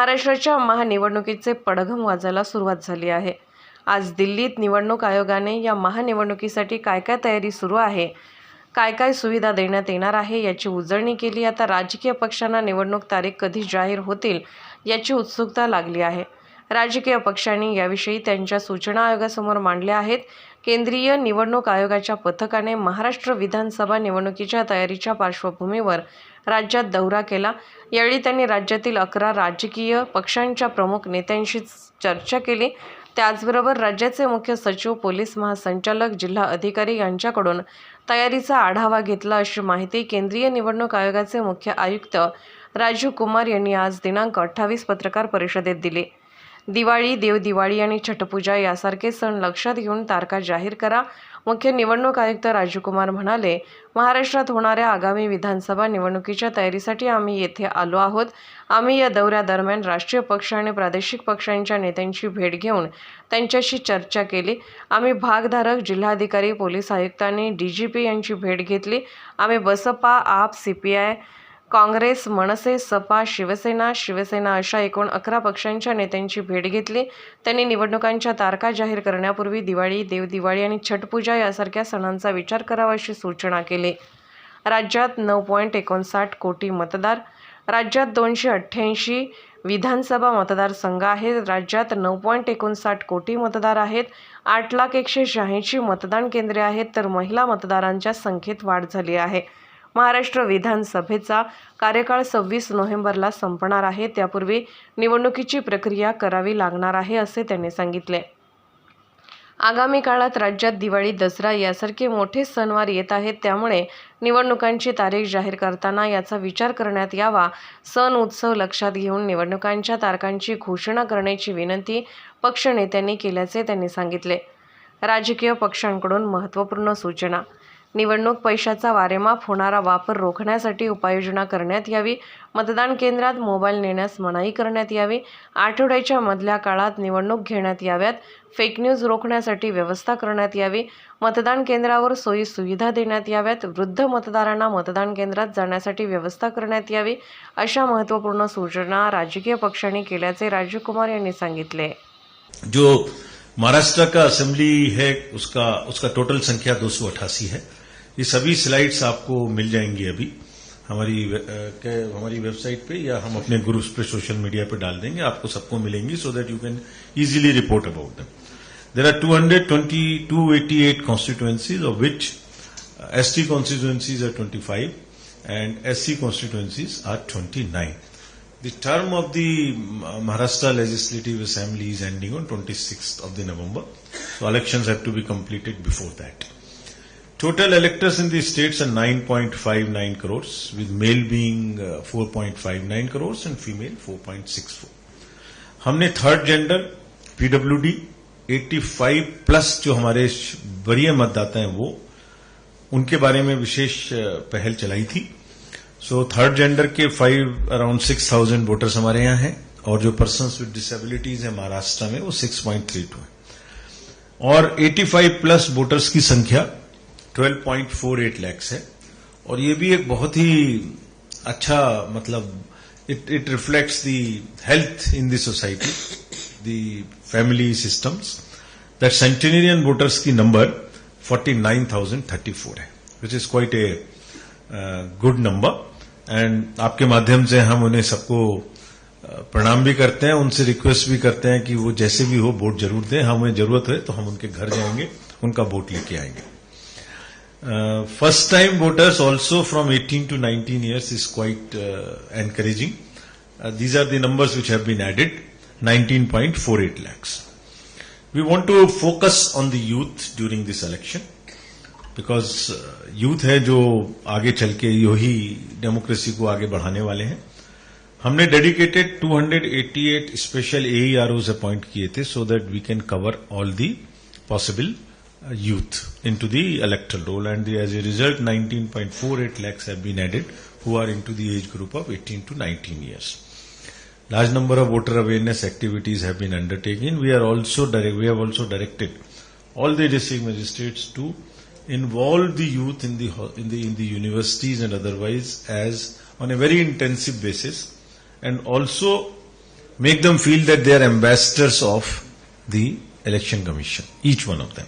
महाराष्ट्राच्या महानिवडणुकीचे पडघम वाजायला सुरुवात झाली आहे. आज दिल्लीत निवडणूक आयोगाने या महानिवडणुकीसाठी काय काय तयारी सुरू आहे? काय काय सुविधा देण्यात येणार आहे याची उजळणी केली. आता राजकीय पक्षांना निवडणूक तारीख कधी जाहीर होतील याची उत्सुकता लागली आहे. राजकीय पक्षांनी याविषयी त्यांच्या सूचना आयोगासमोर मांडल्या आहेत. केंद्रीय निवडणूक आयोगाच्या पथकाने महाराष्ट्र विधानसभा निवडणुकीच्या तयारीच्या पार्श्वभूमीवर राज्यात दौरा केला. यावेळी त्यांनी राज्यातील अकरा राजकीय पक्षांच्या प्रमुख नेत्यांशी चर्चा केली. त्याचबरोबर राज्याचे मुख्य सचिव पोलीस महासंचालक जिल्हा अधिकारी यांच्याकडून तयारीचा आढावा घेतला अशी माहिती केंद्रीय निवडणूक आयोगाचे मुख्य आयुक्त राजीव कुमार यांनी आज दिनांक अठ्ठावीस पत्रकार परिषदेत दिली. दिवाळी देवदिवाळी आणि छटपूजा यासारखे सण लक्षात घेऊन तारखा जाहीर करा. मुख्य निवडणूक आयुक्त राजीवकुमार म्हणाले महाराष्ट्रात होणाऱ्या आगामी विधानसभा निवडणुकीच्या तयारीसाठी आम्ही येथे आलो आहोत. आम्ही या दौऱ्यादरम्यान राष्ट्रीय पक्ष आणि प्रादेशिक पक्षांच्या नेत्यांची भेट घेऊन त्यांच्याशी चर्चा केली. आम्ही भागधारक जिल्हाधिकारी पोलीस आयुक्तांनी डी जी पी यांची भेट घेतली. आम्ही Baspa AAP C P I Congress Manase Sapa Shivsena Shivsena अशा एकूण अकरा पक्षांच्या नेत्यांची भेट घेतली. त्यांनी निवडणुकांच्या तारखा जाहीर करण्यापूर्वी दिवाळी देवदिवाळी आणि छटपूजा यासारख्या सणांचा विचार करावा अशी सूचना केली. राज्यात नऊ पॉईंट एकोणसाठ कोटी मतदार राज्यात दोनशे अठ्ठ्याऐंशी विधानसभा मतदारसंघ आहेत राज्यात नऊ पॉईंट एकोणसाठ कोटी मतदार आहेत आठ लाख एकशे शहाऐंशी मतदान केंद्रे आहेत तर महिला मतदारांच्या संख्येत वाढ झाली आहे. महाराष्ट्र विधानसभेचा कार्यकाळ सव्वीस नोव्हेंबरला संपणार आहे. त्यापूर्वी निवडणुकीची प्रक्रिया करावी लागणार आहे असे त्यांनी सांगितले. आगामी काळात राज्यात दिवाळी दसरा यासारखे मोठे सणवार येत आहेत. त्यामुळे निवडणुकांची तारीख जाहीर करताना याचा विचार करण्यात यावा. सण उत्सव लक्षात घेऊन निवडणुकांच्या तारखांची घोषणा करण्याची विनंती पक्षनेत्यांनी केल्याचे त्यांनी सांगितले. राजकीय पक्षांकडून महत्त्वपूर्ण सूचना निवडणूक पैशाचा वारेमाप होणारा वापर रोखण्यासाठी उपाययोजना करण्यात यावी. मतदान केंद्रात मोबाईल नेण्यास मनाई करण्यात यावी. आठवड्याच्या मधल्या काळात निवडणूक घेण्यात याव्यात. फेक न्यूज रोखण्यासाठी व्यवस्था करण्यात यावी. मतदान केंद्रावर सोयी सुविधा देण्यात याव्यात. वृद्ध मतदारांना मतदान केंद्रात जाण्यासाठी व्यवस्था करण्यात यावी. अशा महत्त्वपूर्ण सूचना राजकीय पक्षांनी केल्याचे राजीवकुमार यांनी सांगितले. जो महाराष्ट्र का असेंबली है उसका उसका टोटल संख्या दो है। ये सभी स्लाइड्स आपको मिल जाएंगी अभी हमारी वे- अ, के- हमारी वेबसाइट पे या हम अपने ग्रुप्स पे सोशल मीडिया पे डाल देंगे आपको सबको मिलेंगी so that you can easily report about them there are 220 288 constituencies of which uh, st constituencies are 25 and sc constituencies are 29 the term of the mm, Maharashtra Legislative Assembly is ending on 26th of the November. So elections have to be completed before that. Total electors in the states are 9.59 crores, with male being uh, 4.59 crores and female 4.64. हमने third gender PWD 85 plus जो हमारे वरीय मतदाता हैं वो उनके बारे में विशेष पहल चलाई थी सो थर्ड जेंडर के five around six thousand voters हमारे यहाँ हैं और जो पर्सन विद डिसेबिलिटीज है महाराष्ट्र में वो सिक्स पॉइंट थ्री टू है और 85 प्लस वोटर्स की संख्या 12.48 लैक्स है। और ये भी एक बहुत ही अच्छा मतलब it it reflects the health in the society the family systems that centenarian voters की नंबर 49,034 है which is quite a good number and आपके माध्यम से हम उन्हें सबको प्रणाम भी करते हैं उनसे रिक्वेस्ट भी करते हैं कि वो जैसे भी हो वोट ज़रूर दें। हमें ज़रूरत है तो हम उनके घर जाएँगे उनका वोट लेके आएँगे। First time voters also from 18 to 19 years is quite encouraging these are numbers which have been added nineteen point four eight lakhs we want to focus on the youth during this election because youth है जो आगे चल के यो ही democracy को आगे बढ़ाने वाले हैं। हमने डेडिकेटेड 288 स्पेशल एईआरओज अपॉइंट किए थे so that we can cover all the possible youth into the electoral roll and the, as a result 19.48 lakhs have been added who are into the age group of 18 to 19 years. Large number of voter awareness activities have been undertaken. We are also direct, we have also directed all the district magistrates to involve the youth in the in the in the universities and otherwise as on a very intensive basis and also make them feel that they are ambassadors of the election commission, each one of them.